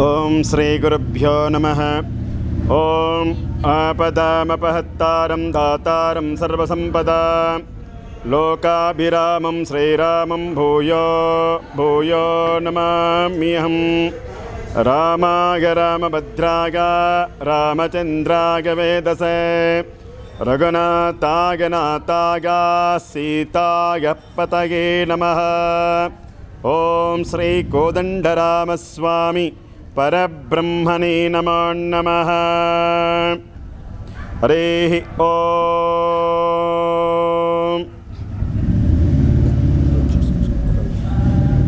ఓం శ్రీ గురుభ్యో నమ. ఓం ఆపదామపహత్తారం దాతారం సర్వసంపదా. లోకాభిరామం శ్రీరామం భూయో భూయో నమామ్యహం. రామాయ రామభద్రాయ రామచంద్రాయ వేదసే. రఘునాథాయ నాథాయ సీతాయ పతయే నమ. ఓం శ్రీ కోదండరామస్వామి. परब्रह्मणे नमो नमः हरिः ॐ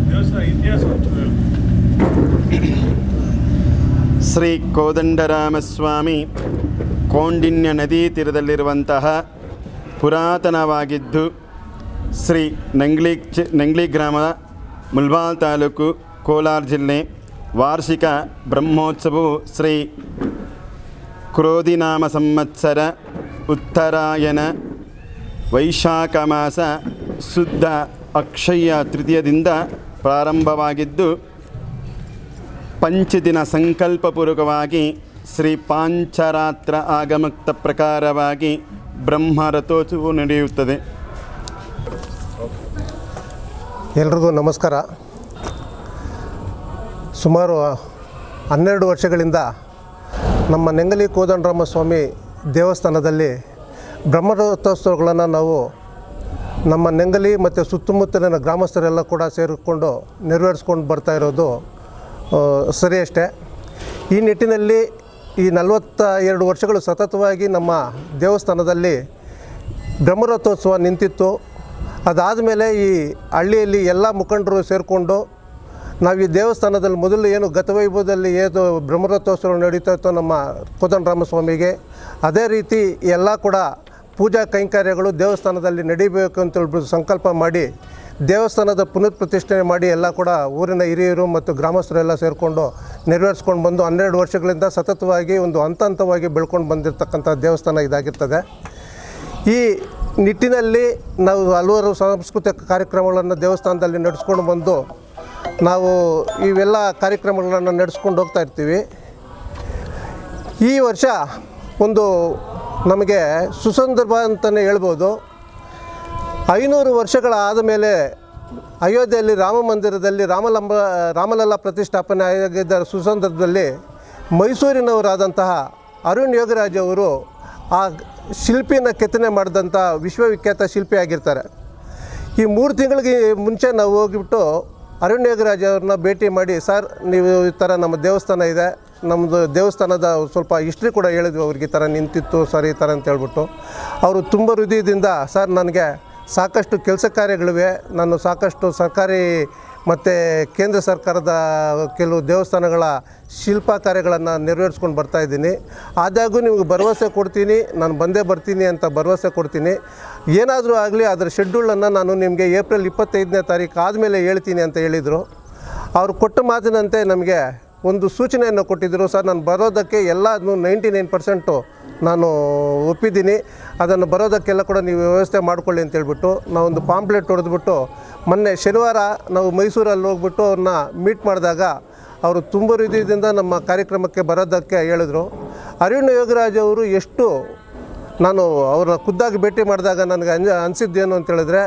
ದೇವಸ್ಥಾನ ಇತಿಹಾಸ ಒಂಚೂರು ಹೇಳು. ಶ್ರೀ ಕೋದಂಡರಾಮಸ್ವಾಮಿ ಕೌಂಡಿನ್ಯ ನದಿ ತೀರದಲ್ಲಿರುವಂತಹ ಪುರಾತನವಾಗಿದ್ದು ಶ್ರೀ ನಂಗ್ಲಿ ಚ ನಂಗ್ಲಿ ಗ್ರಾಮ ಮುಲ್ಬಾಲ್ ತಾಲೂಕು ಕೋಲಾರ ಜಿಲ್ಲೆ ವಾರ್ಷಿಕ ಬ್ರಹ್ಮೋತ್ಸವವು ಶ್ರೀ ಕ್ರೋಧಿನಾಮ ಸಂವತ್ಸರ ಉತ್ತರಾಯಣ ವೈಶಾಖ ಮಾಸ ಶುದ್ಧ ಅಕ್ಷಯ ತೃತೀಯದಿಂದ ಪ್ರಾರಂಭವಾಗಿದ್ದು, ಪಂಚದಿನ ಸಂಕಲ್ಪಪೂರ್ವಕವಾಗಿ ಶ್ರೀ ಪಾಂಚರಾತ್ರ ಆಗಮಕ್ತ ಪ್ರಕಾರವಾಗಿ ಬ್ರಹ್ಮ ರಥೋತ್ಸವವು ನಡೆಯುತ್ತದೆ. ಎಲ್ರಿಗೂ ನಮಸ್ಕಾರ. ಸುಮಾರು ಹನ್ನೆರಡು ವರ್ಷಗಳಿಂದ ನಮ್ಮ ನೆಂಗಲಿ ಕೋದಂಡರಾಮ ಸ್ವಾಮಿ ದೇವಸ್ಥಾನದಲ್ಲಿ ಬ್ರಹ್ಮರಥೋತ್ಸವಗಳನ್ನು ನಾವು ನಮ್ಮ ನೆಂಗಲಿ ಮತ್ತು ಸುತ್ತಮುತ್ತಲಿನ ಗ್ರಾಮಸ್ಥರೆಲ್ಲ ಕೂಡ ಸೇರಿಕೊಂಡು ನೆರವೇರಿಸ್ಕೊಂಡು ಬರ್ತಾ ಇರೋದು ಆ, ಸರಿ ಅಷ್ಟೇ. ಈ ನಿಟ್ಟಿನಲ್ಲಿ ಈ ನಲವತ್ತ ಎರಡು ವರ್ಷಗಳು ಸತತವಾಗಿ ನಮ್ಮ ದೇವಸ್ಥಾನದಲ್ಲಿ ಬ್ರಹ್ಮರಥೋತ್ಸವ ನಿಂತಿತ್ತು. ಅದಾದಮೇಲೆ ಈ ಹಳ್ಳಿಯಲ್ಲಿ ಎಲ್ಲ ಮುಖಂಡರು ಸೇರಿಕೊಂಡು ನಾವು ಈ ದೇವಸ್ಥಾನದಲ್ಲಿ ಮೊದಲು ಏನು ಗತವೈಭವದಲ್ಲಿ ಏನು ಬ್ರಹ್ಮರಥೋತ್ಸವ ನಡೀತಾ ಇತ್ತು ನಮ್ಮ ಕೋದಂಡರಾಮಸ್ವಾಮಿಗೆ ಅದೇ ರೀತಿ ಎಲ್ಲ ಕೂಡ ಪೂಜಾ ಕೈಂಕರ್ಯಗಳು ದೇವಸ್ಥಾನದಲ್ಲಿ ನಡೀಬೇಕು ಅಂತ ಹೇಳ್ಬಿಟ್ಟು ಸಂಕಲ್ಪ ಮಾಡಿ, ದೇವಸ್ಥಾನದ ಪುನರ್ ಪ್ರತಿಷ್ಠೆ ಮಾಡಿ ಎಲ್ಲ ಕೂಡ ಊರಿನ ಹಿರಿಯರು ಮತ್ತು ಗ್ರಾಮಸ್ಥರೆಲ್ಲ ಸೇರಿಕೊಂಡು ನೆರವೇರಿಸ್ಕೊಂಡು ಬಂದು ಹನ್ನೆರಡು ವರ್ಷಗಳಿಂದ ಸತತವಾಗಿ ಒಂದು ಹಂತ ಹಂತವಾಗಿ ಬೆಳ್ಕೊಂಡು ಬಂದಿರತಕ್ಕಂಥ ದೇವಸ್ಥಾನ ಇದಾಗಿರ್ತದೆ. ಈ ನಿಟ್ಟಿನಲ್ಲಿ ನಾವು ಹಲವಾರು ಸಾಂಸ್ಕೃತಿಕ ಕಾರ್ಯಕ್ರಮಗಳನ್ನು ದೇವಸ್ಥಾನದಲ್ಲಿ ನಡೆಸ್ಕೊಂಡು ಬಂದು ನಾವು ಇವೆಲ್ಲ ಕಾರ್ಯಕ್ರಮಗಳನ್ನು ನಡೆಸ್ಕೊಂಡು ಹೋಗ್ತಾ ಇರ್ತೀವಿ. ಈ ವರ್ಷ ಒಂದು ನಮಗೆ ಸುಸಂದರ್ಭ ಅಂತಲೇ ಹೇಳ್ಬೋದು. ಐನೂರು ವರ್ಷಗಳ ಆದಮೇಲೆ ಅಯೋಧ್ಯೆಯಲ್ಲಿ ರಾಮ ಮಂದಿರದಲ್ಲಿ ರಾಮಲಂಬ, ರಾಮಲಲ್ಲ ಪ್ರತಿಷ್ಠಾಪನೆ ಆಗಿದ್ದ ಸುಸಂದರ್ಭದಲ್ಲಿ ಮೈಸೂರಿನವರಾದಂತಹ ಅರುಣ್ ಯೋಗರಾಜ್ ಅವರು ಆ ಶಿಲ್ಪಿನ ಕೆತ್ತನೆ ಮಾಡಿದಂಥ ವಿಶ್ವವಿಖ್ಯಾತ ಶಿಲ್ಪಿ ಆಗಿರ್ತಾರೆ ಈ ಮೂರು ತಿಂಗಳಿಗೆ ಮುಂಚೆ ನಾವು ಹೋಗಿಬಿಟ್ಟು ಅರುಣ್ ಅವ್ರನ್ನ ಭೇಟಿ ಮಾಡಿ, ಸರ್, ನೀವು ಈ ಥರ ನಮ್ಮ ದೇವಸ್ಥಾನ ಇದೆ. ನಮ್ಮದು ದೇವಸ್ಥಾನದ ಸ್ವಲ್ಪ ಹಿಸ್ಟ್ರಿ ಕೂಡ ಹೇಳಿದ್ವಿ ಅವ್ರಿಗೆ ಈ ಥರ ನಿಂತಿತ್ತು, ಸರ್, ಈ ಥರ ಅಂತ ಹೇಳ್ಬಿಟ್ಟು. ಅವರು ತುಂಬ ಹೃದಯದಿಂದ, ಸರ್, ನನಗೆ ಸಾಕಷ್ಟು ಕೆಲಸ ಕಾರ್ಯಗಳಿವೆ. ನಾನು ಸಾಕಷ್ಟು ಸರ್ಕಾರಿ ಮತ್ತು ಕೇಂದ್ರ ಸರ್ಕಾರದ ಕೆಲವು ದೇವಸ್ಥಾನಗಳ ಶಿಲ್ಪ ಕಾರ್ಯಗಳನ್ನು ನೆರವೇರಿಸ್ಕೊಂಡು ಬರ್ತಾ ಇದ್ದೀನಿ. ಆದಾಗೂ ನಿಮಗೆ ಭರವಸೆ ಕೊಡ್ತೀನಿ. ನಾನು ಬಂದೇ ಬರ್ತೀನಿ ಅಂತ ಭರವಸೆ ಕೊಡ್ತೀನಿ. ಏನಾದರೂ ಆಗಲಿ ಅದರ ಶೆಡ್ಯೂಲನ್ನು ನಾನು ನಿಮಗೆ ಏಪ್ರಿಲ್ ಇಪ್ಪತ್ತೈದನೇ ತಾರೀಕು ಆದಮೇಲೆ ಹೇಳ್ತೀನಿ ಅಂತ ಹೇಳಿದರು. ಅವರು ಕೊಟ್ಟ ಮಾತಿನಂತೆ ನಮಗೆ ಒಂದು ಸೂಚನೆಯನ್ನು ಕೊಟ್ಟಿದ್ದರು ಸರ್, ನಾನು ಬರೋದಕ್ಕೆ ಎಲ್ಲ ನೈಂಟಿ ನೈನ್ ಪರ್ಸೆಂಟು ನಾನು ಒಪ್ಪಿದ್ದೀನಿ. ಅದನ್ನು ಬರೋದಕ್ಕೆಲ್ಲ ಕೂಡ ನೀವು ವ್ಯವಸ್ಥೆ ಮಾಡಿಕೊಳ್ಳಿ ಅಂತೇಳ್ಬಿಟ್ಟು ನಾವೊಂದು ಪಾಂಪ್ಲೆಟ್ ಹೊಡೆದ್ಬಿಟ್ಟು ಮೊನ್ನೆ ಶನಿವಾರ ನಾವು ಮೈಸೂರಲ್ಲಿ ಹೋಗ್ಬಿಟ್ಟು ಅವ್ರನ್ನ ಮೀಟ್ ಮಾಡಿದಾಗ ಅವರು ತುಂಬ ಹೃದಯದಿಂದ ನಮ್ಮ ಕಾರ್ಯಕ್ರಮಕ್ಕೆ ಬರೋದಕ್ಕೆ ಹೇಳಿದ್ರು. ಅರುಣ್ ಯೋಗರಾಜ್ ಅವರು ಎಷ್ಟು ನಾನು ಅವರ ಖುದ್ದಾಗಿ ಭೇಟಿ ಮಾಡಿದಾಗ ನನಗೆ ಅನ್ ಅನಿಸಿದ್ದೇನು ಅಂತ ಹೇಳಿದ್ರೆ,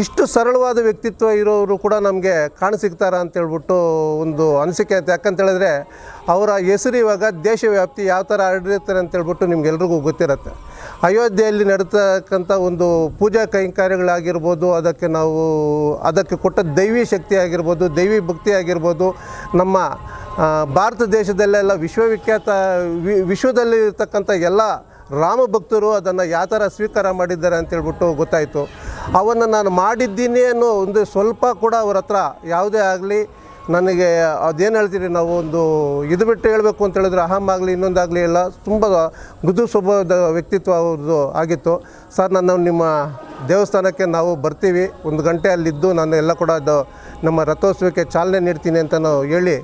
ಇಷ್ಟು ಸರಳವಾದ ವ್ಯಕ್ತಿತ್ವ ಇರೋರು ಕೂಡ ನಮಗೆ ಕಾಣಸಿಗ್ತಾರ ಅಂತೇಳ್ಬಿಟ್ಟು ಒಂದು ಅನಿಸಿಕೆ ಅಂತ. ಯಾಕಂತೇಳಿದ್ರೆ ಅವರ ಹೆಸರು ಇವಾಗ ದೇಶವ್ಯಾಪ್ತಿ ಯಾವ ಥರ ಹರಡಿರ್ತಾರೆ ಅಂತೇಳ್ಬಿಟ್ಟು ನಿಮ್ಗೆಲ್ರಿಗೂ ಗೊತ್ತಿರುತ್ತೆ. ಅಯೋಧ್ಯೆಯಲ್ಲಿ ನಡೀತಕ್ಕಂಥ ಒಂದು ಪೂಜಾ ಕೈಂಕಾರ್ಯಗಳಾಗಿರ್ಬೋದು, ಅದಕ್ಕೆ ನಾವು, ಅದಕ್ಕೆ ಕೊಟ್ಟ ದೈವಿ ಶಕ್ತಿ ಆಗಿರ್ಬೋದು ದೈವಿ ಭಕ್ತಿ ಆಗಿರ್ಬೋದು ನಮ್ಮ ಭಾರತ ದೇಶದಲ್ಲೆಲ್ಲ ವಿಶ್ವವಿಖ್ಯಾತ ವಿಶ್ವದಲ್ಲಿ ಇರ್ತಕ್ಕಂಥ ಎಲ್ಲ ರಾಮ ಭಕ್ತರು ಅದನ್ನು ಯಾವ ಥರ ಸ್ವೀಕಾರ ಮಾಡಿದ್ದಾರೆ ಅಂತೇಳ್ಬಿಟ್ಟು ಗೊತ್ತಾಯಿತು. ಅವನ್ನು ನಾನು ಮಾಡಿದ್ದೀನಿ ಅನ್ನೋ ಒಂದು ಸ್ವಲ್ಪ ಕೂಡ ಅವ್ರ ಹತ್ರ ಯಾವುದೇ ಆಗಲಿ ನನಗೆ ಅದೇನು ಹೇಳ್ತೀರಿ ನಾವು ಒಂದು ಇದು ಬಿಟ್ಟು ಹೇಳಬೇಕು ಅಂತ ಹೇಳಿದ್ರೆ ಅಹಂ ಆಗಲಿ ಇನ್ನೊಂದಾಗಲಿ ಎಲ್ಲ ತುಂಬ ಮೃದು ಸ್ವಭಾವದ ವ್ಯಕ್ತಿತ್ವ ಅವ್ರದ್ದು ಆಗಿತ್ತು. ಸರ್ ನಾನು ನಿಮ್ಮ ದೇವಸ್ಥಾನಕ್ಕೆ ನಾವು ಬರ್ತೀವಿ. ಒಂದು ಗಂಟೆ ಅಲ್ಲಿದ್ದು ನಾನು ಎಲ್ಲ ಕೂಡ ಅದು ನಮ್ಮ ರಥೋತ್ಸವಕ್ಕೆ ಚಾಲನೆ ನೀಡ್ತೀನಿ ಅಂತ ಹೇಳಿ.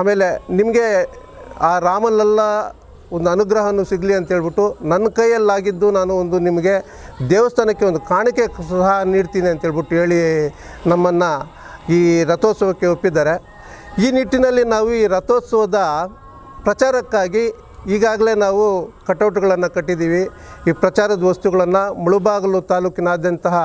ಆಮೇಲೆ ನಿಮಗೆ ಆ ರಾಮಲೆಲ್ಲ ಒಂದು ಅನುಗ್ರಹವನ್ನು ಸಿಗಲಿ ಅಂತ ಹೇಳ್ಬಿಟ್ಟು ನನ್ನ ಕೈಯಲ್ಲಾಗಿದ್ದು ನಾನು ಒಂದು ನಿಮಗೆ ದೇವಸ್ಥಾನಕ್ಕೆ ಒಂದು ಕಾಣಿಕೆ ಸಹ ನೀಡ್ತೀನಿ ಅಂತ ಹೇಳ್ಬಿಟ್ಟು ಹೇಳಿ ನಮ್ಮನ್ನು ಈ ರಥೋತ್ಸವಕ್ಕೆ ಒಪ್ಪಿದ್ದಾರೆ. ಈ ನಿಟ್ಟಿನಲ್ಲಿ ನಾವು ಈ ರಥೋತ್ಸವದ ಪ್ರಚಾರಕ್ಕಾಗಿ ಈಗಾಗಲೇ ನಾವು ಕಟೌಟ್ಗಳನ್ನು ಕಟ್ಟಿದ್ದೀವಿ. ಈ ಪ್ರಚಾರದ ವಸ್ತುಗಳನ್ನು ಮುಳುಬಾಗಿಲು ತಾಲೂಕಿನಾದ್ಯಂತಹ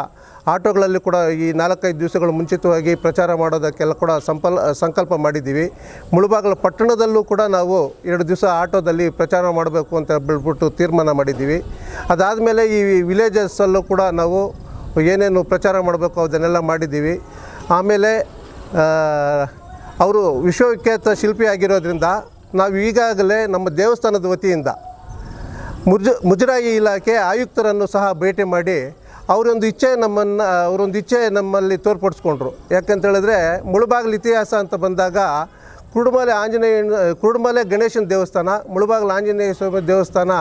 ಆಟೋಗಳಲ್ಲಿ ಕೂಡ ಈ ನಾಲ್ಕೈದು ದಿವಸಗಳು ಮುಂಚಿತವಾಗಿ ಪ್ರಚಾರ ಮಾಡೋದಕ್ಕೆಲ್ಲ ಕೂಡ ಸಂಪಲ್, ಸಂಕಲ್ಪ ಮಾಡಿದ್ದೀವಿ. ಮುಳುಬಾಗಿಲು ಪಟ್ಟಣದಲ್ಲೂ ಕೂಡ ನಾವು ಎರಡು ದಿವಸ ಆಟೋದಲ್ಲಿ ಪ್ರಚಾರ ಮಾಡಬೇಕು ಅಂತ ಹೇಳ್ಬಿಟ್ಟು ತೀರ್ಮಾನ ಮಾಡಿದ್ದೀವಿ. ಅದಾದಮೇಲೆ ಈ ವಿಲೇಜಸ್ಸಲ್ಲೂ ಕೂಡ ನಾವು ಏನೇನು ಪ್ರಚಾರ ಮಾಡಬೇಕು ಅದನ್ನೆಲ್ಲ ಮಾಡಿದ್ದೀವಿ. ಆಮೇಲೆ ಅವರು ವಿಶ್ವವಿಖ್ಯಾತ ಶಿಲ್ಪಿ ಆಗಿರೋದ್ರಿಂದ ನಾವು ಈಗಾಗಲೇ ನಮ್ಮ ದೇವಸ್ಥಾನದ ವತಿಯಿಂದ ಮುಜ, ಮುಜರಾಯಿ ಇಲಾಖೆ ಆಯುಕ್ತರನ್ನು ಸಹ ಭೇಟಿ ಮಾಡಿ ಅವರೊಂದು ಇಚ್ಛೆ ನಮ್ಮನ್ನು, ಅವರೊಂದು ಇಚ್ಛೆ ನಮ್ಮಲ್ಲಿ ತೋರ್ಪಡಿಸ್ಕೊಂಡ್ರು. ಯಾಕಂತೇಳಿದ್ರೆ ಮುಳುಬಾಗಿಲು ಇತಿಹಾಸ ಅಂತ ಬಂದಾಗ ಕುರುಡುಮಲೆ ಆಂಜನೇಯ, ಕುರುಡುಮಲೆ ಗಣೇಶನ ದೇವಸ್ಥಾನ, ಮುಳುಬಾಗಿಲು ಆಂಜನೇಯ ಸ್ವಾಮಿ ದೇವಸ್ಥಾನ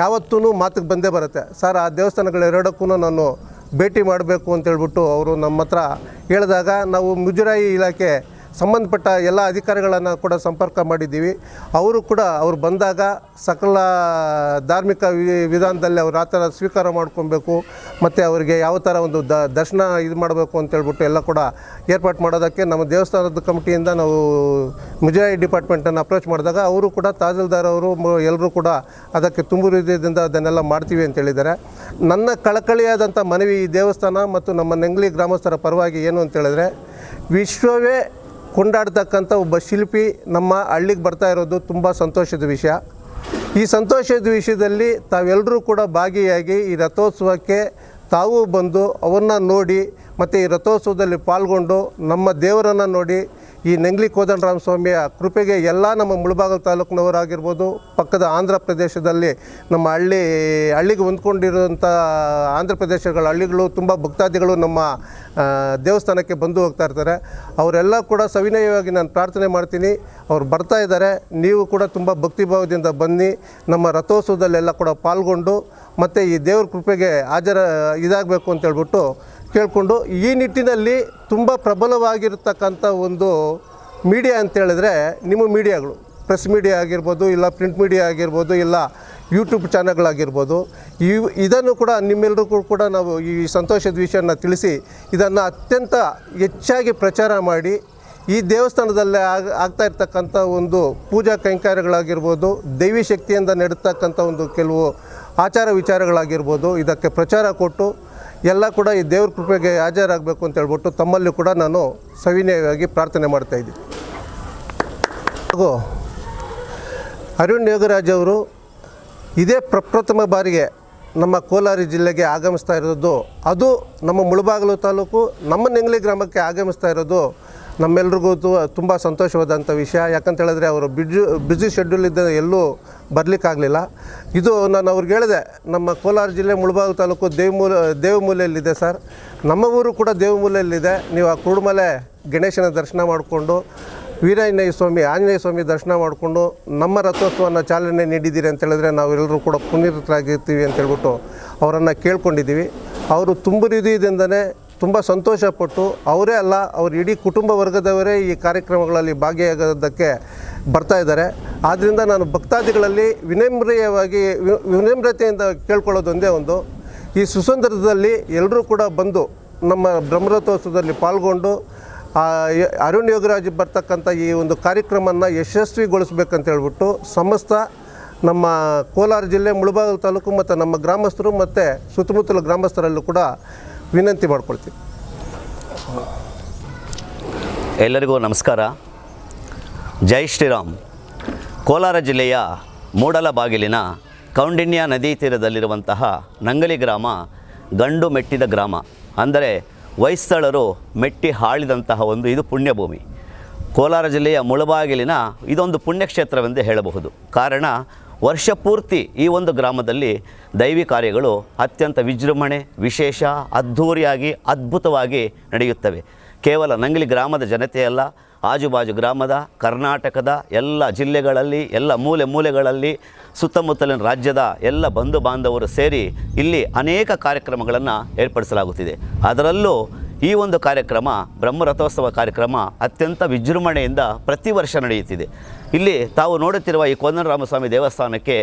ಯಾವತ್ತೂ ಮಾತಿಗೆ ಬಂದೇ ಬರುತ್ತೆ. ಸರ್, ಆ ದೇವಸ್ಥಾನಗಳೆರಡಕ್ಕೂ ನಾನು ಭೇಟಿ ಮಾಡಬೇಕು ಅಂತೇಳ್ಬಿಟ್ಟು ಅವರು ನಮ್ಮ ಹತ್ರ ಹೇಳಿದಾಗ ನಾವು ಮುಜರಾಯಿ ಇಲಾಖೆ ಸಂಬಂಧಪಟ್ಟ ಎಲ್ಲ ಅಧಿಕಾರಿಗಳನ್ನು ಕೂಡ ಸಂಪರ್ಕ ಮಾಡಿದ್ದೀವಿ. ಅವರು ಕೂಡ ಅವ್ರು ಬಂದಾಗ ಸಕಲ ಧಾರ್ಮಿಕ ವಿಧಾನದಲ್ಲಿ ಅವ್ರು ಆ ಥರ ಸ್ವೀಕಾರ ಮಾಡ್ಕೊಬೇಕು, ಮತ್ತು ಅವರಿಗೆ ಯಾವ ಥರ ಒಂದು ದ, ದರ್ಶನ ಇದು ಮಾಡಬೇಕು ಅಂತೇಳ್ಬಿಟ್ಟು ಎಲ್ಲ ಕೂಡ ಏರ್ಪಾಟ್ ಮಾಡೋದಕ್ಕೆ ನಮ್ಮ ದೇವಸ್ಥಾನದ ಕಮಿಟಿಯಿಂದ ನಾವು ಮುಜರಾಯಿ ಡಿಪಾರ್ಟ್ಮೆಂಟನ್ನು ಅಪ್ರೋಚ್ ಮಾಡಿದಾಗ ಅವರು ಕೂಡ ತಹಸೀಲ್ದಾರ್ ಅವರು ಎಲ್ಲರೂ ಕೂಡ ಅದಕ್ಕೆ ತುಂಬು ಹೃದಯದಿಂದ ಅದನ್ನೆಲ್ಲ ಮಾಡ್ತೀವಿ ಅಂತ ಹೇಳಿದ್ದಾರೆ. ನನ್ನ ಕಳಕಳಿಯಾದಂಥ ಮನವಿ ಈ ದೇವಸ್ಥಾನ ಮತ್ತು ನಮ್ಮ ನೆಂಗ್ಲಿ ಗ್ರಾಮಸ್ಥರ ಪರವಾಗಿ ಏನು ಅಂತೇಳಿದ್ರೆ ವಿಶ್ವವೇ ಕೊಂಡಾಡ್ತಕ್ಕಂಥ ಒಬ್ಬ ಶಿಲ್ಪಿ ನಮ್ಮ ಹಳ್ಳಿಗೆ ಬರ್ತಾ ಇರೋದು ತುಂಬ ಸಂತೋಷದ ವಿಷಯ. ಈ ಸಂತೋಷದ ವಿಷಯದಲ್ಲಿ ತಾವೆಲ್ಲರೂ ಕೂಡ ಭಾಗಿಯಾಗಿ ಈ ರಥೋತ್ಸವಕ್ಕೆ ತಾವು ಬಂದು ಅವನ್ನ ನೋಡಿ ಮತ್ತು ಈ ರಥೋತ್ಸವದಲ್ಲಿ ಪಾಲ್ಗೊಂಡು ನಮ್ಮ ದೇವರನ್ನು ನೋಡಿ ಈ ನೆಂಗ್ಲಿ ಕೋದಂಡರಾಮ ಸ್ವಾಮಿಯ ಕೃಪೆಗೆ ಎಲ್ಲ ನಮ್ಮ ಮುಳಬಾಗಲು ತಾಲೂಕಿನವರಾಗಿರ್ಬೋದು, ಪಕ್ಕದ ಆಂಧ್ರ ಪ್ರದೇಶದಲ್ಲಿ ನಮ್ಮ ಹಳ್ಳಿ, ಹಳ್ಳಿಗೆ ಹೊಂದ್ಕೊಂಡಿರುವಂಥ ಆಂಧ್ರ ಪ್ರದೇಶಗಳ ಹಳ್ಳಿಗಳು, ತುಂಬ ಭಕ್ತಾದಿಗಳು ನಮ್ಮ ದೇವಸ್ಥಾನಕ್ಕೆ ಬಂದು ಹೋಗ್ತಾ ಇರ್ತಾರೆ. ಅವರೆಲ್ಲ ಕೂಡ ಸವಿನಯವಾಗಿ ನಾನು ಪ್ರಾರ್ಥನೆ ಮಾಡ್ತೀನಿ. ಅವ್ರು ಬರ್ತಾ ಇದ್ದಾರೆ. ನೀವು ಕೂಡ ತುಂಬ ಭಕ್ತಿಭಾವದಿಂದ ಬನ್ನಿ. ನಮ್ಮ ರಥೋತ್ಸವದಲ್ಲೆಲ್ಲ ಕೂಡ ಪಾಲ್ಗೊಂಡು ಮತ್ತು ಈ ದೇವ್ರ ಕೃಪೆಗೆ ಹಾಜರ, ಇದಾಗಬೇಕು ಅಂತ ಹೇಳ್ಬಿಟ್ಟು ಕೇಳಿಕೊಂಡು ಈ ನಿಟ್ಟಿನಲ್ಲಿ ತುಂಬ ಪ್ರಬಲವಾಗಿರತಕ್ಕಂಥ ಒಂದು ಮೀಡಿಯಾ ಅಂತೇಳಿದ್ರೆ ನಿಮ್ಮ ಮೀಡಿಯಾಗಳು. ಪ್ರೆಸ್ ಮೀಡಿಯಾ ಆಗಿರ್ಬೋದು, ಇಲ್ಲ ಪ್ರಿಂಟ್ ಮೀಡಿಯಾ ಆಗಿರ್ಬೋದು, ಇಲ್ಲ ಯೂಟ್ಯೂಬ್ ಚಾನಲ್ಗಳಾಗಿರ್ಬೋದು. ಈ ಇದನ್ನು ಕೂಡ ನಿಮ್ಮೆಲ್ಲರಿಗೂ ಕೂಡ ನಾವು ಈ ಸಂತೋಷದ ವಿಷಯನ ತಿಳಿಸಿ, ಇದನ್ನು ಅತ್ಯಂತ ಹೆಚ್ಚಾಗಿ ಪ್ರಚಾರ ಮಾಡಿ, ಈ ದೇವಸ್ಥಾನದಲ್ಲೇ ಆಗ, ಆಗ್ತಾ ಇರ್ತಕ್ಕಂಥ ಒಂದು ಪೂಜಾ ಕೈಂಕಾರ್ಯಗಳಾಗಿರ್ಬೋದು, ದೈವಿ ಶಕ್ತಿಯಿಂದ ನಡೆತಕ್ಕಂಥ ಒಂದು ಕೆಲವು ಆಚಾರ ವಿಚಾರಗಳಾಗಿರ್ಬೋದು, ಇದಕ್ಕೆ ಪ್ರಚಾರ ಕೊಟ್ಟು ಎಲ್ಲ ಕೂಡ ಈ ದೇವ್ರ ಕೃಪೆಗೆ ಹಾಜರಾಗಬೇಕು ಅಂತ ಹೇಳ್ಬಿಟ್ಟು ತಮ್ಮಲ್ಲಿ ಕೂಡ ನಾನು ಸವಿನಯವಾಗಿ ಪ್ರಾರ್ಥನೆ ಮಾಡ್ತಾಯಿದ್ದೀನಿ ಹಾಗೂ ಅರುಣ್ ಯೋಗರಾಜ್ ಅವರು ಇದೇ ಪ್ರಪ್ರಥಮ ಬಾರಿಗೆ ನಮ್ಮ ಕೋಲಾರ ಜಿಲ್ಲೆಗೆ ಆಗಮಿಸ್ತಾ ಇರೋದು. ಅದು ನಮ್ಮ ಮುಳಬಾಗಿಲು ತಾಲೂಕು, ನಮ್ಮ ನೆಂಗ್ಲಿ ಗ್ರಾಮಕ್ಕೆ ಆಗಮಿಸ್ತಾ ಇರೋದು ನಮ್ಮೆಲ್ರಿಗೂ ತುಂಬ ಸಂತೋಷವಾದಂಥ ವಿಷಯ. ಯಾಕಂತ ಹೇಳಿದ್ರೆ ಅವರು ಬಿಜು ಬ್ಯುಸಿ ಶೆಡ್ಯೂಲಿದ್ದ ಎಲ್ಲೂ ಬರಲಿಕ್ಕಾಗಲಿಲ್ಲ. ಇದು ನಾನು ಅವ್ರಿಗೆ ಹೇಳಿದೆ, ನಮ್ಮ ಕೋಲಾರ ಜಿಲ್ಲೆ ಮುಳಬಾಗಿಲು ತಾಲೂಕು ದೇವಮೂಲ, ದೇವಮೂಲೆಯಲ್ಲಿದೆ ಸರ್. ನಮ್ಮ ಊರು ಕೂಡ ದೇವಮೂಲೆಯಲ್ಲಿದೆ. ನೀವು ಆ ಕುರುಡುಮಲೆ ಗಣೇಶನ ದರ್ಶನ ಮಾಡಿಕೊಂಡು ವೀರಾಂಜನೇಯ ಸ್ವಾಮಿ ಆಂಜನೇಯ ಸ್ವಾಮಿ ದರ್ಶನ ಮಾಡಿಕೊಂಡು, ನಮ್ಮ ರಥೋತ್ಸವನ ಚಾಲನೆ ನೀಡಿದ್ದೀರಿ ಅಂತ ಹೇಳಿದ್ರೆ ನಾವೆಲ್ಲರೂ ಕೂಡ ಪುನೀತರಾಗಿರ್ತೀವಿ ಅಂತ ಹೇಳ್ಬಿಟ್ಟು ಅವರನ್ನು ಕೇಳ್ಕೊಂಡಿದ್ದೀವಿ. ಅವರು ತುಂಬ ಹೃದಯದಿಂದನೇ ತುಂಬ ಸಂತೋಷಪಟ್ಟು ಅವರೇ ಅಲ್ಲ, ಅವ್ರ ಇಡೀ ಕುಟುಂಬ ವರ್ಗದವರೇ ಈ ಕಾರ್ಯಕ್ರಮಗಳಲ್ಲಿ ಭಾಗಿಯಾಗೋದಕ್ಕೆ ಬರ್ತಾ ಇದ್ದಾರೆ. ಆದ್ದರಿಂದ ನಾನು ಭಕ್ತಾದಿಗಳಲ್ಲಿ ವಿನಮ್ರಿಯವಾಗಿ ವಿನಮ್ರತೆಯಿಂದ ಕೇಳ್ಕೊಳ್ಳೋದೊಂದೇ ಒಂದು. ಈ ಸುಸಂದರ್ಭದಲ್ಲಿ ಎಲ್ಲರೂ ಕೂಡ ಬಂದು ನಮ್ಮ ಬ್ರಹ್ಮರಥೋತ್ಸವದಲ್ಲಿ ಪಾಲ್ಗೊಂಡು ಅರುಣ್ ಯೋಗರಾಜ್ ಬರ್ತಕ್ಕಂಥ ಈ ಒಂದು ಕಾರ್ಯಕ್ರಮವನ್ನು ಯಶಸ್ವಿಗೊಳಿಸ್ಬೇಕಂತ ಹೇಳ್ಬಿಟ್ಟು ಸಮಸ್ತ ನಮ್ಮ ಕೋಲಾರ ಜಿಲ್ಲೆ ಮುಳಬಾಗಿಲು ತಾಲೂಕು ಮತ್ತು ನಮ್ಮ ಗ್ರಾಮಸ್ಥರು ಮತ್ತು ಸುತ್ತಮುತ್ತಲ ಗ್ರಾಮಸ್ಥರಲ್ಲೂ ಕೂಡ ವಿನಂತಿ ಮಾಡ್ಕೊಳ್ತೀವಿ. ಎಲ್ಲರಿಗೂ ನಮಸ್ಕಾರ. ಜೈ ಶ್ರೀರಾಮ್. ಕೋಲಾರ ಜಿಲ್ಲೆಯ ಮೂಡಲ ಬಾಗಿಲಿನ ಕೌಂಡಿನ್ಯ ನದಿ ತೀರದಲ್ಲಿರುವಂತಹ ನಂಗಲಿ ಗ್ರಾಮ ಗಂಡು ಮೆಟ್ಟಿದ ಗ್ರಾಮ. ಅಂದರೆ ವೈಸ್ತಳರು ಮೆಟ್ಟಿ ಹಾಳಿದಂತಹ ಒಂದು ಇದು ಪುಣ್ಯಭೂಮಿ. ಕೋಲಾರ ಜಿಲ್ಲೆಯ ಮುಳಬಾಗಿಲಿನ ಇದೊಂದು ಪುಣ್ಯಕ್ಷೇತ್ರವೆಂದೇ ಹೇಳಬಹುದು. ಕಾರಣ ವರ್ಷ ಪೂರ್ತಿ ಈ ಒಂದು ಗ್ರಾಮದಲ್ಲಿ ದೈವಿ ಕಾರ್ಯಗಳು ಅತ್ಯಂತ ವಿಜೃಂಭಣೆ, ವಿಶೇಷ, ಅದ್ಧೂರಿಯಾಗಿ, ಅದ್ಭುತವಾಗಿ ನಡೆಯುತ್ತವೆ. ಕೇವಲ ನಂಗಲಿ ಗ್ರಾಮದ ಜನತೆಯಲ್ಲ ಆಜುಬಾಜು ಗ್ರಾಮದ, ಕರ್ನಾಟಕದ ಎಲ್ಲ ಜಿಲ್ಲೆಗಳಲ್ಲಿ, ಎಲ್ಲ ಮೂಲೆ ಮೂಲೆಗಳಲ್ಲಿ, ಸುತ್ತಮುತ್ತಲಿನ ರಾಜ್ಯದ ಎಲ್ಲ ಬಂಧು ಬಾಂಧವರು ಸೇರಿ ಇಲ್ಲಿ ಅನೇಕ ಕಾರ್ಯಕ್ರಮಗಳನ್ನು ಏರ್ಪಡಿಸಲಾಗುತ್ತಿದೆ. ಅದರಲ್ಲೂ ಈ ಒಂದು ಕಾರ್ಯಕ್ರಮ, ಬ್ರಹ್ಮರಥೋತ್ಸವ ಕಾರ್ಯಕ್ರಮ ಅತ್ಯಂತ ವಿಜೃಂಭಣೆಯಿಂದ ಪ್ರತಿ ವರ್ಷ ನಡೆಯುತ್ತಿದೆ. ಇಲ್ಲಿ ತಾವು ನೋಡುತ್ತಿರುವ ಈ ಕೋನರಾಮಸ್ವಾಮಿ ದೇವಸ್ಥಾನಕ್ಕೆ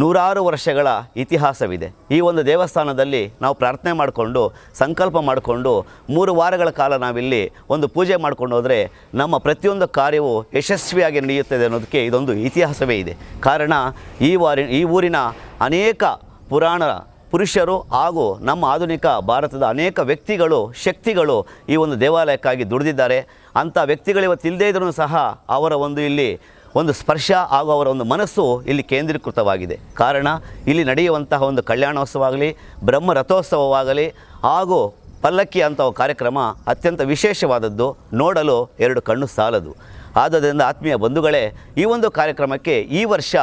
ನೂರಾರು ವರ್ಷಗಳ ಇತಿಹಾಸವಿದೆ. ಈ ಒಂದು ದೇವಸ್ಥಾನದಲ್ಲಿ ನಾವು ಪ್ರಾರ್ಥನೆ ಮಾಡಿಕೊಂಡು, ಸಂಕಲ್ಪ ಮಾಡಿಕೊಂಡು, ಮೂರು ವಾರಗಳ ಕಾಲ ನಾವಿಲ್ಲಿ ಒಂದು ಪೂಜೆ ಮಾಡ್ಕೊಂಡು ಹೋದರೆ ನಮ್ಮ ಪ್ರತಿಯೊಂದು ಕಾರ್ಯವು ಯಶಸ್ವಿಯಾಗಿ ನಡೆಯುತ್ತದೆ ಅನ್ನೋದಕ್ಕೆ ಇದೊಂದು ಇತಿಹಾಸವೇ ಇದೆ. ಕಾರಣ ಈ ವಾರಿ, ಈ ಊರಿನ ಅನೇಕ ಪುರಾಣ ಪುರುಷರು ಹಾಗೂ ನಮ್ಮ ಆಧುನಿಕ ಭಾರತದ ಅನೇಕ ವ್ಯಕ್ತಿಗಳು, ಶಕ್ತಿಗಳು ಈ ಒಂದು ದೇವಾಲಯಕ್ಕಾಗಿ ದುಡಿದಿದ್ದಾರೆ. ಅಂಥ ವ್ಯಕ್ತಿಗಳು ಇವತ್ತು ಇಲ್ಲದೇ ಇದ್ರೂ ಸಹ ಅವರ ಒಂದು ಇಲ್ಲಿ ಒಂದು ಸ್ಪರ್ಶ ಹಾಗೂ ಅವರ ಒಂದು ಮನಸ್ಸು ಇಲ್ಲಿ ಕೇಂದ್ರೀಕೃತವಾಗಿದೆ. ಕಾರಣ, ಇಲ್ಲಿ ನಡೆಯುವಂತಹ ಒಂದು ಕಲ್ಯಾಣೋತ್ಸವ ಆಗಲಿ ಬ್ರಹ್ಮ ರಥೋತ್ಸವವಾಗಲಿ ಹಾಗೂ ಪಲ್ಲಕ್ಕಿ ಅಂತ ಕಾರ್ಯಕ್ರಮ ಅತ್ಯಂತ ವಿಶೇಷವಾದದ್ದು. ನೋಡಲು ಎರಡು ಕಣ್ಣು ಸಾಲದು. ಆದ್ದರಿಂದ ಆತ್ಮೀಯ ಬಂಧುಗಳೇ, ಈ ಒಂದು ಕಾರ್ಯಕ್ರಮಕ್ಕೆ ಈ ವರ್ಷ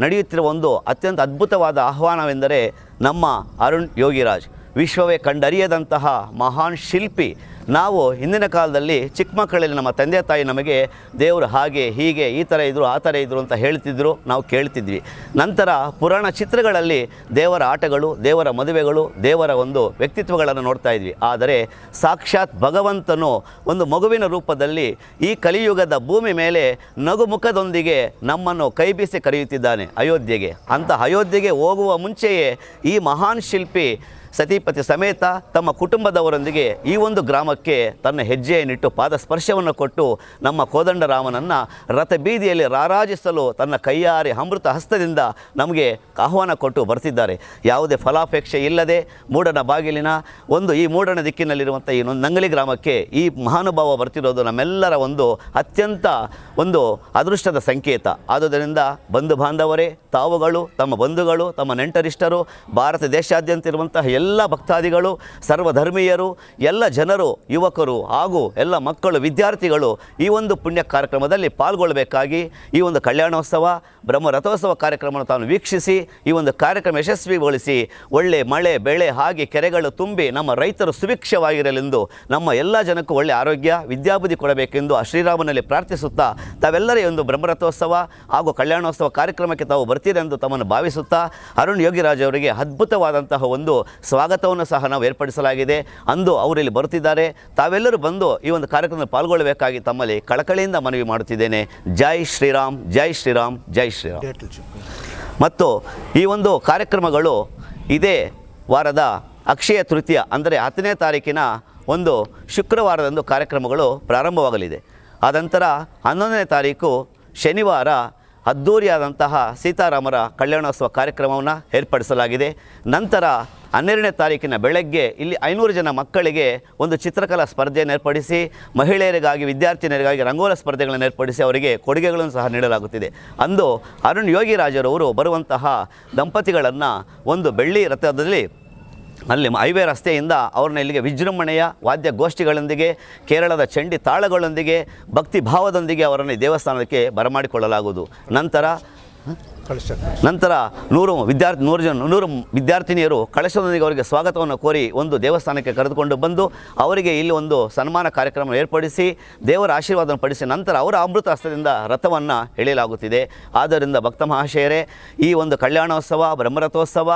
ನಡೆಯುತ್ತಿರುವ ಒಂದು ಅತ್ಯಂತ ಅದ್ಭುತವಾದ ಆಹ್ವಾನವೆಂದರೆ ನಮ್ಮ ಅರುಣ್ ಯೋಗಿರಾಜ್. ವಿಶ್ವವೇ ಕಂಡರಿಯದಂತಹ ಮಹಾನ್ ಶಿಲ್ಪಿ ನಾವು ಹಿಂದಿನ ಕಾಲದಲ್ಲಿ ಚಿಕ್ಕ ಮಕ್ಕಳಲ್ಲಿ ನಮ್ಮ ತಂದೆ ತಾಯಿ ನಮಗೆ ದೇವರು ಹಾಗೆ ಹೀಗೆ ಈ ಥರ ಇದ್ದರು ಆ ಥರ ಇದ್ದರು ಅಂತ ಹೇಳ್ತಿದ್ರು, ನಾವು ಕೇಳ್ತಿದ್ವಿ. ನಂತರ ಪುರಾಣ ಚಿತ್ರಗಳಲ್ಲಿ ದೇವರ ಆಟಗಳು, ದೇವರ ಮದುವೆಗಳು, ದೇವರ ಒಂದು ವ್ಯಕ್ತಿತ್ವಗಳನ್ನು ನೋಡ್ತಾ ಇದ್ವಿ. ಆದರೆ ಸಾಕ್ಷಾತ್ ಭಗವಂತನು ಒಂದು ಮಗುವಿನ ರೂಪದಲ್ಲಿ ಈ ಕಲಿಯುಗದ ಭೂಮಿ ಮೇಲೆ ನಗುಮುಖದೊಂದಿಗೆ ನಮ್ಮನ್ನು ಕೈ ಬೀಸಿ ಕರೆಯುತ್ತಿದ್ದಾನೆ ಅಯೋಧ್ಯೆಗೆ. ಅಂತ ಅಯೋಧ್ಯೆಗೆ ಹೋಗುವ ಮುಂಚೆಯೇ ಈ ಮಹಾನ್ ಶಿಲ್ಪಿ ಸತಿಪತಿ ಸಮೇತ ತಮ್ಮ ಕುಟುಂಬದವರೊಂದಿಗೆ ಈ ಒಂದು ಗ್ರಾಮಕ್ಕೆ ತನ್ನ ಹೆಜ್ಜೆಯನ್ನಿಟ್ಟು ಪಾದ ಸ್ಪರ್ಶವನ್ನು ಕೊಟ್ಟು ನಮ್ಮ ಕೋದಂಡರಾಮನನ್ನು ರಥ ಬೀದಿಯಲ್ಲಿ ರಾರಾಜಿಸಲು ತನ್ನ ಕೈಯಾರಿ ಅಮೃತ ಹಸ್ತದಿಂದ ನಮಗೆ ಆಹ್ವಾನ ಕೊಟ್ಟು ಬರ್ತಿದ್ದಾರೆ. ಯಾವುದೇ ಫಲಾಪೇಕ್ಷೆ ಇಲ್ಲದೆ ಮೂಡನ ಬಾಗಿಲಿನ ಒಂದು ಈ ಮೂಡಣ ದಿಕ್ಕಿನಲ್ಲಿರುವಂಥ ಈ ನಂಗಲಿ ಗ್ರಾಮಕ್ಕೆ ಈ ಮಹಾನುಭಾವ ಬರ್ತಿರೋದು ನಮ್ಮೆಲ್ಲರ ಒಂದು ಅತ್ಯಂತ ಒಂದು ಅದೃಷ್ಟದ ಸಂಕೇತ. ಆದುದರಿಂದ ಬಂಧು ಬಾಂಧವರೇ, ತಾವುಗಳು, ತಮ್ಮ ಬಂಧುಗಳು, ತಮ್ಮ ನೆಂಟರಿಷ್ಟರು, ಭಾರತ ದೇಶಾದ್ಯಂತ ಇರುವಂತಹ ಎಲ್ಲ ಭಕ್ತಾದಿಗಳು, ಸರ್ವಧರ್ಮೀಯರು, ಎಲ್ಲ ಜನರು, ಯುವಕರು ಹಾಗೂ ಎಲ್ಲ ಮಕ್ಕಳು, ವಿದ್ಯಾರ್ಥಿಗಳು ಈ ಒಂದು ಪುಣ್ಯ ಕಾರ್ಯಕ್ರಮದಲ್ಲಿ ಪಾಲ್ಗೊಳ್ಳಬೇಕಾಗಿ ಈ ಒಂದು ಕಲ್ಯಾಣೋತ್ಸವ, ಬ್ರಹ್ಮ ರಥೋತ್ಸವ ಕಾರ್ಯಕ್ರಮವನ್ನು ತಾನು ವೀಕ್ಷಿಸಿ ಈ ಒಂದು ಕಾರ್ಯಕ್ರಮ ಯಶಸ್ವಿಗೊಳಿಸಿ ಒಳ್ಳೆ ಮಳೆ, ಬೆಳೆ, ಹಾಗೆ ಕೆರೆಗಳು ತುಂಬಿ ನಮ್ಮ ರೈತರು ಸುಭಿಕ್ಷವಾಗಿರಲೆಂದು ನಮ್ಮ ಎಲ್ಲ ಜನಕ್ಕೂ ಒಳ್ಳೆ ಆರೋಗ್ಯ, ವಿದ್ಯಾಬುದ್ಧಿ ಕೊಡಬೇಕೆಂದು ಆ ಶ್ರೀರಾಮನಲ್ಲಿ ಪ್ರಾರ್ಥಿಸುತ್ತಾ ತಾವೆಲ್ಲರ ಒಂದು ಬ್ರಹ್ಮರಥೋತ್ಸವ ಹಾಗೂ ಕಲ್ಯಾಣೋತ್ಸವ ಕಾರ್ಯಕ್ರಮಕ್ಕೆ ತಾವು ಬರ್ತೀರೆಂದು ತಮ್ಮನ್ನು ಭಾವಿಸುತ್ತಾ ಅರುಣ್ ಯೋಗಿರಾಜ್ ಅವರಿಗೆ ಅದ್ಭುತವಾದಂತಹ ಒಂದು ಸ್ವಾಗತವನ್ನು ಸಹ ನಾವು ಏರ್ಪಡಿಸಲಾಗಿದೆ. ಅಂದು ಅವರು ಇಲ್ಲಿ ಬರುತ್ತಿದ್ದಾರೆ. ತಾವೆಲ್ಲರೂ ಬಂದು ಈ ಒಂದು ಕಾರ್ಯಕ್ರಮದಲ್ಲಿ ಪಾಲ್ಗೊಳ್ಳಬೇಕಾಗಿ ತಮ್ಮಲ್ಲಿ ಕಳಕಳಿಯಿಂದ ಮನವಿ ಮಾಡುತ್ತಿದ್ದೇನೆ. ಜೈ ಶ್ರೀರಾಮ್ ಜೈ ಶ್ರೀರಾಮ್ ಜೈ ಶ್ರೀರಾಮ್. ಮತ್ತು ಈ ಒಂದು ಕಾರ್ಯಕ್ರಮಗಳು ಇದೇ ವಾರದ ಅಕ್ಷಯ ತೃತೀಯ, ಅಂದರೆ ಹತ್ತನೇ ತಾರೀಕಿನ ಒಂದು ಶುಕ್ರವಾರದಂದು ಕಾರ್ಯಕ್ರಮಗಳು ಪ್ರಾರಂಭವಾಗಲಿದೆ. ಆದಂತರ ಹನ್ನೊಂದನೇ ತಾರೀಕು ಶನಿವಾರ ಅದ್ಧೂರಿಯಾದಂತಹ ಸೀತಾರಾಮರ ಕಲ್ಯಾಣೋತ್ಸವ ಕಾರ್ಯಕ್ರಮವನ್ನು ಏರ್ಪಡಿಸಲಾಗಿದೆ. ನಂತರ ಹನ್ನೆರಡನೇ ತಾರೀಕಿನ ಬೆಳಗ್ಗೆ ಇಲ್ಲಿ ಐನೂರು ಜನ ಮಕ್ಕಳಿಗೆ ಒಂದು ಚಿತ್ರಕಲಾ ಸ್ಪರ್ಧೆಯನ್ನು ಏರ್ಪಡಿಸಿ, ಮಹಿಳೆಯರಿಗಾಗಿ, ವಿದ್ಯಾರ್ಥಿನಿಯರಿಗಾಗಿ ರಂಗೋಲ ಸ್ಪರ್ಧೆಗಳನ್ನು ಏರ್ಪಡಿಸಿ ಅವರಿಗೆ ಕೊಡುಗೆಗಳನ್ನು ಸಹ ನೀಡಲಾಗುತ್ತಿದೆ. ಅಂದು ಅರುಣ್ ಯೋಗಿರಾಜರವರು ಬರುವಂತಹ ದಂಪತಿಗಳನ್ನು ಒಂದು ಬೆಳ್ಳಿ ರಥದಲ್ಲಿ ಅಲ್ಲಿ ಹೈವೇ ರಸ್ತೆಯಿಂದ ಅವ್ರನ್ನ ಇಲ್ಲಿಗೆ ವಿಜೃಂಭಣೆಯ ವಾದ್ಯ ಗೋಷ್ಠಿಗಳೊಂದಿಗೆ ಕೇರಳದ ಚಂಡಿ ತಾಳಗಳೊಂದಿಗೆ, ಭಕ್ತಿ ಭಾವದೊಂದಿಗೆ ಅವರನ್ನು ದೇವಸ್ಥಾನಕ್ಕೆ ಬರಮಾಡಿಕೊಳ್ಳಲಾಗುವುದು. ನಂತರ ನಂತರ ನೂರು ವಿದ್ಯಾರ್ಥಿ, ನೂರು ಜನ, ನೂರು ವಿದ್ಯಾರ್ಥಿನಿಯರು ಕಳಶದೊಂದಿಗೆ ಅವರಿಗೆ ಸ್ವಾಗತವನ್ನು ಕೋರಿ ಒಂದು ದೇವಸ್ಥಾನಕ್ಕೆ ಕರೆದುಕೊಂಡು ಬಂದು ಅವರಿಗೆ ಇಲ್ಲಿ ಒಂದು ಸನ್ಮಾನ ಕಾರ್ಯಕ್ರಮ ಏರ್ಪಡಿಸಿ, ದೇವರ ಆಶೀರ್ವಾದವನ್ನು ಪಡಿಸಿ ನಂತರ ಅವರ ಅಮೃತ ಹಸ್ತದಿಂದ ರಥವನ್ನು ಎಳೆಯಲಾಗುತ್ತಿದೆ. ಆದ್ದರಿಂದ ಭಕ್ತ ಮಹಾಶಯರೇ, ಈ ಒಂದು ಕಲ್ಯಾಣೋತ್ಸವ, ಬ್ರಹ್ಮರಥೋತ್ಸವ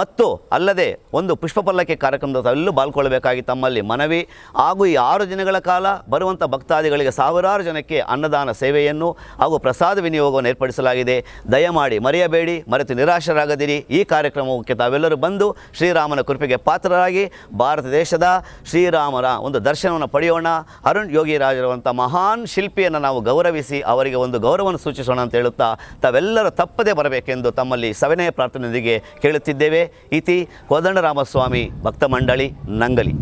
ಮತ್ತು ಅಲ್ಲದೆ ಒಂದು ಪುಷ್ಪ ಪಲ್ಲಕ್ಕಿ ಕಾರ್ಯಕ್ರಮದ ತಾವೆಲ್ಲೂ ಪಾಲ್ಗೊಳ್ಳಬೇಕಾಗಿ ತಮ್ಮಲ್ಲಿ ಮನವಿ. ಹಾಗೂ ಈ ಆರು ದಿನಗಳ ಕಾಲ ಬರುವಂಥ ಭಕ್ತಾದಿಗಳಿಗೆ ಸಾವಿರಾರು ಜನಕ್ಕೆ ಅನ್ನದಾನ ಸೇವೆಯನ್ನು ಹಾಗೂ ಪ್ರಸಾದ ವಿನಿಯೋಗವನ್ನು ಏರ್ಪಡಿಸಲಾಗಿದೆ. ದಯಮಾಡಿ ಮರೆಯಬೇಡಿ, ಮರೆತು ನಿರಾಶರಾಗದಿರಿ. ಈ ಕಾರ್ಯಕ್ರಮಕ್ಕೆ ತಾವೆಲ್ಲರೂ ಬಂದು ಶ್ರೀರಾಮನ ಕೃಪೆಗೆ ಪಾತ್ರರಾಗಿ ಭಾರತ ದೇಶದ ಶ್ರೀರಾಮನ ಒಂದು ದರ್ಶನವನ್ನು ಪಡೆಯೋಣ. ಅರುಣ್ ಯೋಗಿರಾಜರುವಂಥ ಮಹಾನ್ ಶಿಲ್ಪಿಯನ್ನು ನಾವು ಗೌರವಿಸಿ ಅವರಿಗೆ ಒಂದು ಗೌರವವನ್ನು ಸೂಚಿಸೋಣ ಅಂತ ಹೇಳುತ್ತಾ ತಾವೆಲ್ಲರೂ ತಪ್ಪದೇ ಬರಬೇಕೆಂದು ತಮ್ಮಲ್ಲಿ ಸವಿನಯ ಪ್ರಾರ್ಥನೆಯೊಂದಿಗೆ ಕೇಳುತ್ತಿದ್ದೇವೆ. ಇತಿ ಕೋದಂಡರಾಮಸ್ವಾಮಿ ಭಕ್ತ ಮಂಡಳಿ, ನಂಗಲಿ.